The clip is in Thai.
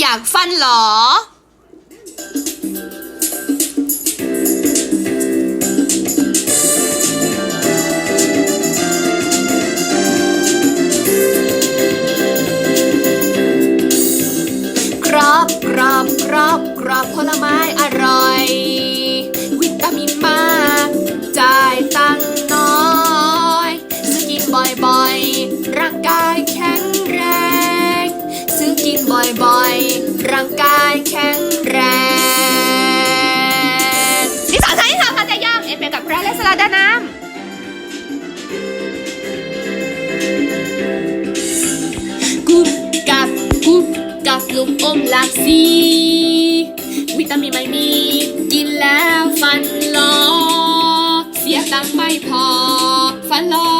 อยากฟันเหรอ กรอบกรอบกรอบกรอบผลไม้ ลูกอมหลากสี วิตามินไม่มี กินแล้วฟันหลอเสียตังค์ไม่พอ ฟันหลอหน้าอายเสียตังค์ไม่พอฟันหลอ